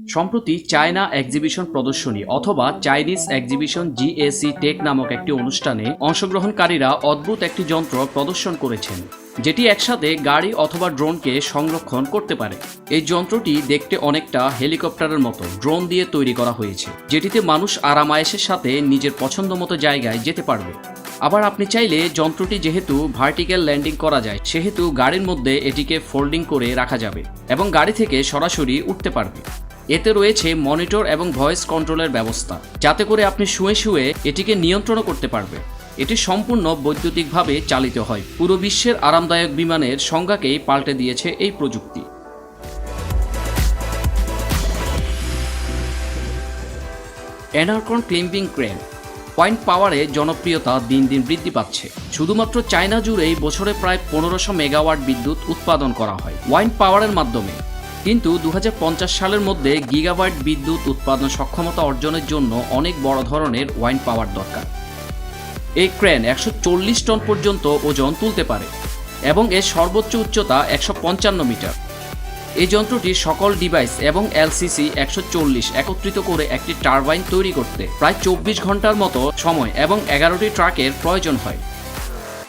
সম্প্রতি China exhibition প্রদর্শনী অথবা চাইনিজ এক্সিবিশন জিএসি টেক নামক একটি অনুষ্ঠানে অংশগ্রহণকারীরা অদ্ভুত একটি যন্ত্র প্রদর্শন করেছেন, যেটি একসাথে গাড়ি অথবা ড্রোনকে সংরক্ষণ করতে পারে। এই যন্ত্রটি দেখতে অনেকটা হেলিকপ্টারের মতো ড্রোন দিয়ে তৈরি করা হয়েছে, যেটিতে মানুষ আরামায়েশের সাথে নিজের পছন্দ মতো জায়গায় যেতে পারবে। আবার আপনি চাইলে যন্ত্রটি যেহেতু ভার্টিক্যাল ল্যান্ডিং করা যায়, সেহেতু গাড়ির মধ্যে এটিকে ফোল্ডিং করে রাখা যাবে এবং গাড়ি থেকে সরাসরি উঠতে পারবে। এতে রয়েছে মনিটর এবং ভয়েস কন্ট্রোলের ব্যবস্থা, যাতে করে আপনি শুয়ে শুয়ে এটিকে নিয়ন্ত্রণ করতে পারবে এটি সম্পূর্ণ বৈদ্যুতিকভাবে চালিত হয়। পুরো বিশ্বের আরামদায়ক বিমানের সংজ্ঞাকেই পাল্টে দিয়েছে এই প্রযুক্তি। এনারকন ক্লিম্বিং ক্রেন, পয়েন্ট পাওয়ারে জনপ্রিয়তা দিন দিন বৃদ্ধি পাচ্ছে। শুধুমাত্র চায়না জুড়েই বছরে প্রায় পনেরোশো মেগাওয়াট বিদ্যুৎ উৎপাদন করা হয়। ওয়াইন পাওয়ারের মাধ্যমে কিন্তু দু হাজার পঞ্চাশ সালের মধ্যে গিগাবাইট বিদ্যুৎ উৎপাদন সক্ষমতা অর্জনের জন্য অনেক বড় ধরনের ওয়াইন পাওয়ার দরকার। এই ক্রেন একশো চল্লিশ টন পর্যন্ত ওজন তুলতে পারে এবং এর সর্বোচ্চ উচ্চতা একশো পঞ্চান্ন মিটার। এই যন্ত্রটি সকল ডিভাইস এবং এলসিসি একশো একত্রিত করে একটি টারবাইন তৈরি করতে প্রায় চব্বিশ ঘণ্টার মতো সময় এবং এগারোটি ট্রাকের প্রয়োজন হয়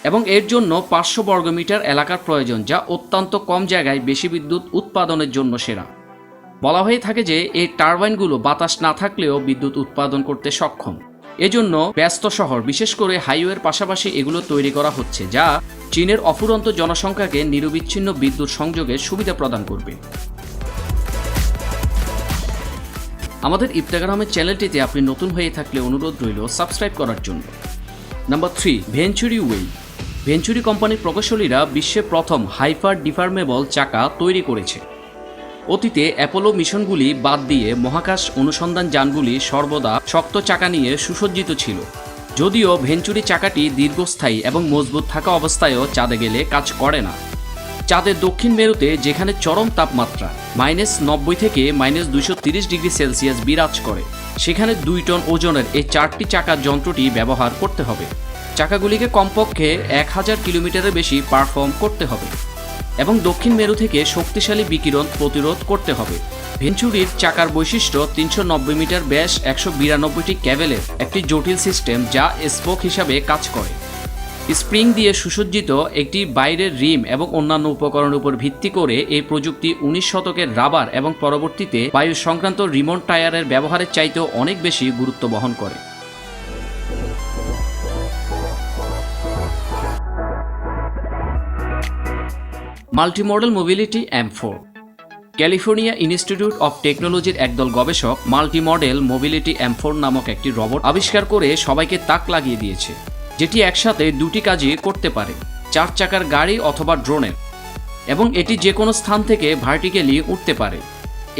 এবং এর জন্য পাঁচশো বর্গমিটার এলাকার প্রয়োজন, যা অত্যন্ত কম জায়গায় বেশি বিদ্যুৎ উৎপাদনের জন্য সেরা। বলা হয়ে থাকে যে, এই টারবাইনগুলো বাতাস না থাকলেও বিদ্যুৎ উৎপাদন করতে সক্ষম। এজন্য ব্যস্ত শহর, বিশেষ করে হাইওয়ের পাশাপাশি এগুলো তৈরি করা হচ্ছে, যা চীনের অফুরন্ত জনসংখ্যাকে নিরবিচ্ছিন্ন বিদ্যুৎ সংযোগের সুবিধা প্রদান করবে। আমাদের ইফতাগ্রামের চ্যানেলটিতে আপনি নতুন হয়ে থাকলে অনুরোধ রইল সাবস্ক্রাইব করার জন্য। Number three, Venturi way. Venturi কোম্পানির প্রকৌশলীরা বিশ্বে প্রথম হাইপার ডিফার্মেবল চাকা তৈরি করেছে। অতীতে অ্যাপোলো মিশনগুলি বাদ দিয়ে মহাকাশ অনুসন্ধান যানগুলি সর্বদা শক্ত চাকা নিয়ে সুসজ্জিত ছিল। যদিও ভেঞ্চুরি চাকাটি দীর্ঘস্থায়ী এবং মজবুত থাকা অবস্থায়ও চাঁদে গেলে কাজ করে না। চাঁদের দক্ষিণ মেরুতে যেখানে চরম তাপমাত্রা, মাইনাস নব্বই থেকে মাইনাস দুইশো তিরিশ ডিগ্রি সেলসিয়াস বিরাজ করে, সেখানে দুই টন ওজনের এই চারটি চাকার যন্ত্রটি ব্যবহার করতে হবে। চাকাগুলিকে কমপক্ষে এক হাজার কিলোমিটারের বেশি পারফর্ম করতে হবে এবং দক্ষিণ মেরু থেকে শক্তিশালী বিকিরণ প্রতিরোধ করতে হবে। ভেঞ্চুরির চাকার বৈশিষ্ট্য তিনশো নব্বই মিটার ব্যাস একশো বিরানব্বইটি ক্যাবেলের একটি জটিল সিস্টেম যা স্পোক হিসাবে কাজ করে। স্প্রিং দিয়ে সুসজ্জিত একটি বাইরের রিম এবং অন্যান্য উপকরণের উপর ভিত্তি করে এই প্রযুক্তি উনিশ শতকের রাবার এবং পরবর্তীতে বায়ু সংক্রান্ত রিমোট টায়ারের ব্যবহারের চাইতেও অনেক বেশি গুরুত্ব বহন করে। Multimodal mobility M four. California institute of টেকনোলজির একদল গবেষক মাল্টিমডেল মোবিলিটি এম ফোর নামক একটি রবট আবিষ্কার করে সবাইকে তাক লাগিয়ে দিয়েছে, যেটি একসাথে দুটি কাজই করতে পারে, চার চাকার গাড়ি অথবা ড্রোনের এবং এটি যে কোনো স্থান থেকে ভার্টিক্যালি উঠতে পারে।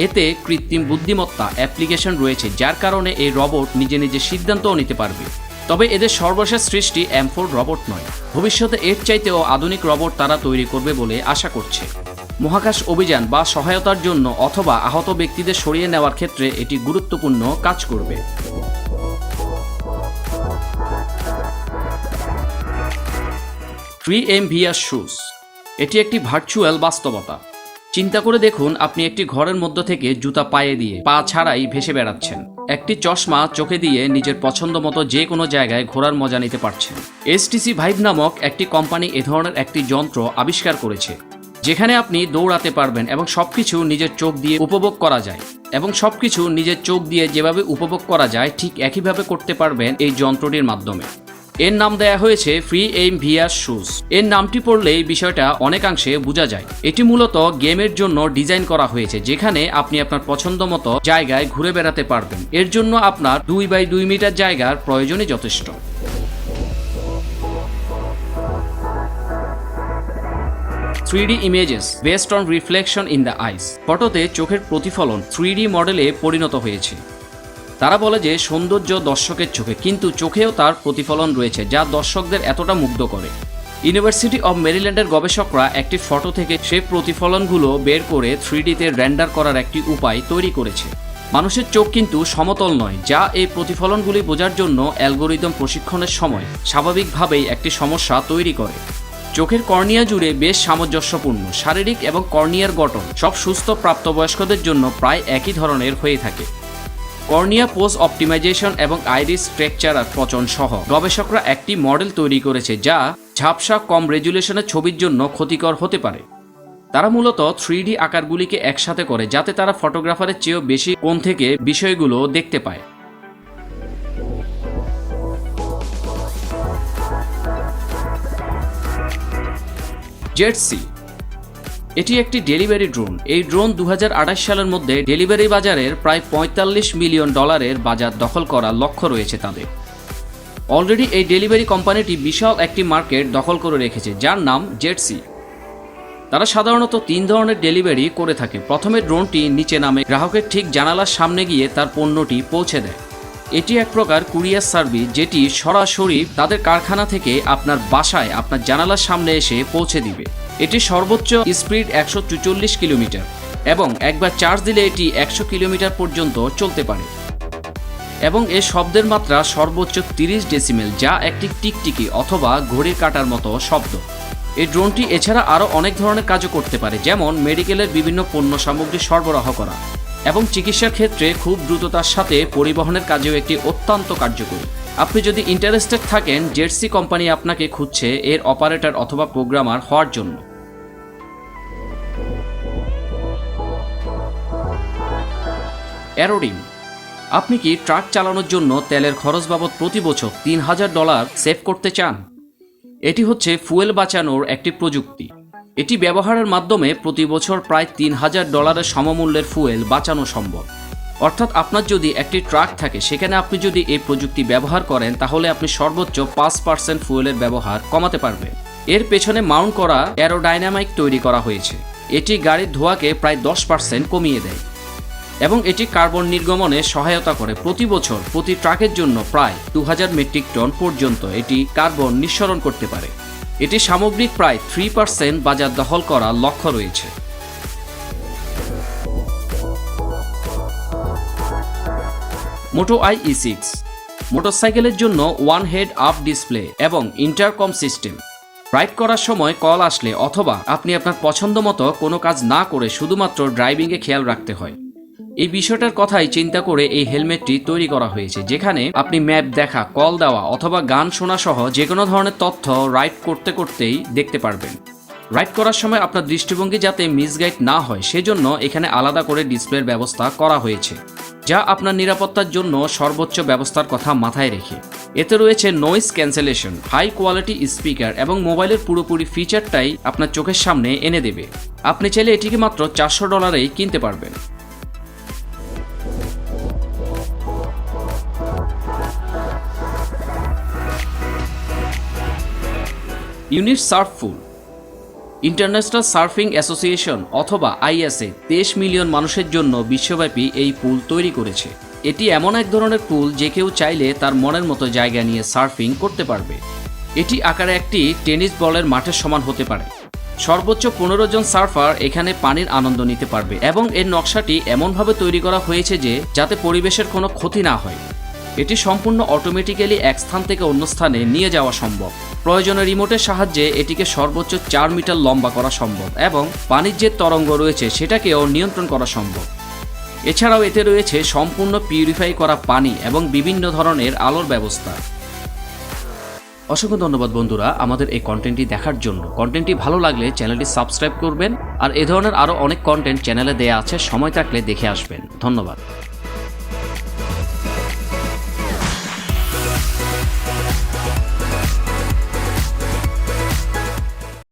এতে কৃত্রিম বুদ্ধিমত্তা অ্যাপ্লিকেশন রয়েছে, যার কারণে এই রবট নিজে নিজে সিদ্ধান্তও নিতে পারবে। তবে এদের সর্বশেষ সৃষ্টি এমফোর রবট নয়। ভবিষ্যতে এর চাইতেও আধুনিক রবট তারা তৈরি করবে বলে আশা করছে। মহাকাশ অভিযান বা সহায়তার জন্য অথবা আহত ব্যক্তিদের সরিয়ে নেওয়ার ক্ষেত্রে এটি গুরুত্বপূর্ণ কাজ করবে। এম ভিআর শুজ এটি একটি ভার্চুয়াল বাস্তবতা। চিন্তা করে দেখুন, আপনি একটি ঘরের মধ্য থেকে জুতা পায়ে দিয়ে পা ছাড়াই ভেসে বেড়াচ্ছেন। একটি চশমা চোখে দিয়ে নিজের পছন্দ মতো যে কোনো জায়গায় ঘোরার মজা নিতে পারছেন। এসটিসি ভাইভ নামক একটি কোম্পানি এ ধরনের একটি যন্ত্র আবিষ্কার করেছে, যেখানে আপনি দৌড়াতে পারবেন এবং সব কিছু নিজের চোখ দিয়ে উপভোগ করা যায়। এবং সব কিছু নিজের চোখ দিয়ে যেভাবে উপভোগ করা যায়, ঠিক একইভাবে করতে পারবেন এই যন্ত্রটির মাধ্যমে। এর নাম দেয়া হয়েছে ফ্রি এইম ভিআর শুজ এর নামটি পড়লেই বিষয়টা অনেকাংশে বোঝা যায়। এটি মূলত গেমের জন্য ডিজাইন করা হয়েছে, যেখানে আপনি আপনার পছন্দ মতো জায়গায় ঘুরে বেড়াতে পারবেন। এর জন্য আপনার দুই বাই দুই মিটার জায়গার প্রয়োজনই যথেষ্ট। Three images based on reflection in the eyes. ফটোতে চোখের প্রতিফলন থ্রি মডেলে পরিণত হয়েছে। তারা বলে যে সৌন্দর্য দর্শকের চোখে, কিন্তু চোখেও তার প্রতিফলন রয়েছে, যা দর্শকদের এতটা মুগ্ধ করে। ইউনিভার্সিটি অব মেরিল্যান্ডের গবেষকরা একটি ফটো থেকে সে প্রতিফলনগুলো বের করে থ্রিডিতে র্যান্ডার করার একটি উপায় তৈরি করেছে। মানুষের চোখ কিন্তু সমতল নয়, যা এই প্রতিফলনগুলি বোঝার জন্য অ্যালগোরিদম প্রশিক্ষণের সময় স্বাভাবিকভাবেই একটি সমস্যা তৈরি করে। চোখের কর্নিয়া জুড়ে বেশ সামঞ্জস্যপূর্ণ, শারীরিক এবং কর্নিয়ার গঠন সব সুস্থ প্রাপ্তবয়স্কদের জন্য প্রায় একই ধরনের হয়ে থাকে। কর্নিয়া পোস্ট অপটিমাইজেশন এবং আইরিস স্ট্রাকচার পচন সহ। গবেষকরা একটি মডেল তৈরি করেছে যা ঝাপসা কম রেজুলেশনের ছবির জন্য ক্ষতিকর হতে পারে। তারা মূলত থ্রি আকারগুলিকে একসাথে করে যাতে তারা ফটোগ্রাফারের চেয়েও বেশি কোণ থেকে বিষয়গুলো দেখতে পায়। জেটসি এটি একটি ডেলিভারি ড্রোন। এই ড্রোন দু হাজার আঠাশ সালের মধ্যে ডেলিভারি বাজারের প্রায় পঁয়তাল্লিশ মিলিয়ন ডলারের বাজার দখল করার লক্ষ্য রয়েছে তাদের। অলরেডি এই ডেলিভারি কোম্পানিটি বিশাল একটি মার্কেট দখল করে রেখেছে, যার নাম জেটসি তারা সাধারণত তিন ধরনের ডেলিভারি করে থাকে। প্রথমে ড্রোনটি নিচে নামে, গ্রাহকের ঠিক জানালার সামনে গিয়ে তার পণ্যটি পৌঁছে দেয়। এটি এক প্রকার কুরিয়ার সার্ভিস, যেটি সরাসরি তাদের কারখানা থেকে আপনার বাসায়, আপনার জানালার সামনে এসে পৌঁছে দিবে। এটি সর্বোচ্চ স্পিড একশো কিলোমিটার এবং একবার চার্জ দিলে এটি একশো কিলোমিটার পর্যন্ত চলতে পারে। এবং এর শব্দের মাত্রা সর্বোচ্চ তিরিশ ডেসিমেল, যা একটি টিকটিকি অথবা ঘড়ির কাটার মতো শব্দ। এই ড্রোনটি এছাড়া আরও অনেক ধরনের কাজও করতে পারে, যেমন মেডিকেলের বিভিন্ন পণ্য সামগ্রী সরবরাহ করা এবং চিকিৎসার ক্ষেত্রে খুব দ্রুততার সাথে পরিবহনের কাজেও একটি অত্যন্ত কার্যকরী। আপনি যদি ইন্টারেস্টেড থাকেন জেটসি কোম্পানি আপনাকে খুঁজছে, এর অপারেটর অথবা প্রোগ্রামার হওয়ার জন্য। অ্যারোডিম আপনি কি ট্রাক চালানোর জন্য তেলের খরচ বাবদ প্রতি বছর তিন হাজার ডলার সেভ করতে চান? এটি হচ্ছে ফুয়েল বাঁচানোর একটি প্রযুক্তি। এটি ব্যবহারের মাধ্যমে প্রতি বছর প্রায় তিন হাজার ডলারের সমমূল্যের ফুয়েল বাঁচানো সম্ভব। অর্থাৎ আপনার যদি একটি ট্রাক থাকে, সেখানে আপনি যদি এই প্রযুক্তি ব্যবহার করেন, তাহলে আপনি সর্বোচ্চ পাঁচ পার্সেন্ট ফুয়েলের ব্যবহার কমাতে পারবেন। এর পেছনে মাউন্ট করা অ্যারোডাইনামাইক তৈরি করা হয়েছে। এটি গাড়ির ধোঁয়াকে প্রায় দশ পার্সেন্ট কমিয়ে দেয় এবং এটি কার্বন নির্গমনে সহায়তা করে। প্রতি বছর প্রতি ট্রাকের জন্য প্রায় দু হাজার মেট্রিক টন পর্যন্ত এটি কার্বন নিঃসরণ করতে পারে। এটি সামগ্রিক প্রায় থ্রি পার্সেন্ট বাজার দখল করার লক্ষ্য রয়েছে। মোটো আই ই সিক্স মোটরসাইকেলের জন্য ওয়ান হেড আপ ডিসপ্লে এবং ইন্টারকম সিস্টেম রাইড করার সময় কল আসলে অথবা আপনি আপনার পছন্দ মতো কোনো কাজ না করে শুধুমাত্র ড্রাইভিংয়ে খেয়াল রাখতে হয়। এই বিষয়টার কথাই চিন্তা করে এই হেলমেটটি তৈরি করা হয়েছে, যেখানে আপনি ম্যাপ দেখা কল দেওয়া অথবা গান শোনা সহ যে কোনো ধরনের তথ্য রাইড করতে করতেই দেখতে পারবেন। রাইড করার সময় আপনার দৃষ্টিভঙ্গি যাতে মিসগাইড না হয়, সেজন্য এখানে আলাদা করে ডিসপ্লের ব্যবস্থা করা হয়েছে। যা আপনার নিরাপত্তার জন্য সর্বোচ্চ ব্যবস্থার কথা মাথায় রেখে। এতে রয়েছে noise cancellation high quality speaker এবং মোবাইলের পুরোপুরি ফিচারটাই আপনার চোখের সামনে এনে দেবে। আপনি চাইলে এটিকে মাত্র চারশো ডলারেই কিনতে পারবেন। Unit surf full. International surfing association অথবা আইএসএ তেইশ মিলিয়ন মানুষের জন্য বিশ্বব্যাপী এই পুল তৈরি করেছে। এটি এমন এক ধরনের পুল যে কেউ চাইলে তার মনের মতো জায়গা নিয়ে সার্ফিং করতে পারবে। এটি আকারে একটি টেনিস বলের মাঠের সমান হতে পারে। সর্বোচ্চ পনেরো জন সার্ফার এখানে পানির আনন্দ নিতে পারবে এবং এর নকশাটি এমনভাবে তৈরি করা হয়েছে যে, যাতে পরিবেশের কোনো ক্ষতি না হয়। এটি সম্পূর্ণ অটোমেটিক্যালি এক স্থান থেকে অন্য স্থানে নিয়ে যাওয়া সম্ভব। প্রয়োজনে রিমোটের সাহায্যে এটিকে সর্বোচ্চ চার মিটার লম্বা করা সম্ভব এবং যে তরঙ্গ রয়েছে সেটাকেও নিয়ন্ত্রণ করা সম্ভব। এছাড়াও এতে রয়েছে সম্পূর্ণ পিউরিফাই করা পানি এবং বিভিন্ন ধরনের আলোর ব্যবস্থা। অসংখ্য ধন্যবাদ বন্ধুরা আমাদের এই কন্টেন্টটি দেখার জন্য। কন্টেন্টটি ভালো লাগলে চ্যানেলটি সাবস্ক্রাইব করবেন আর এ ধরনের আরও অনেক কন্টেন্ট চ্যানেলে দেয়া আছে, সময় থাকলে দেখে আসবেন। ধন্যবাদ।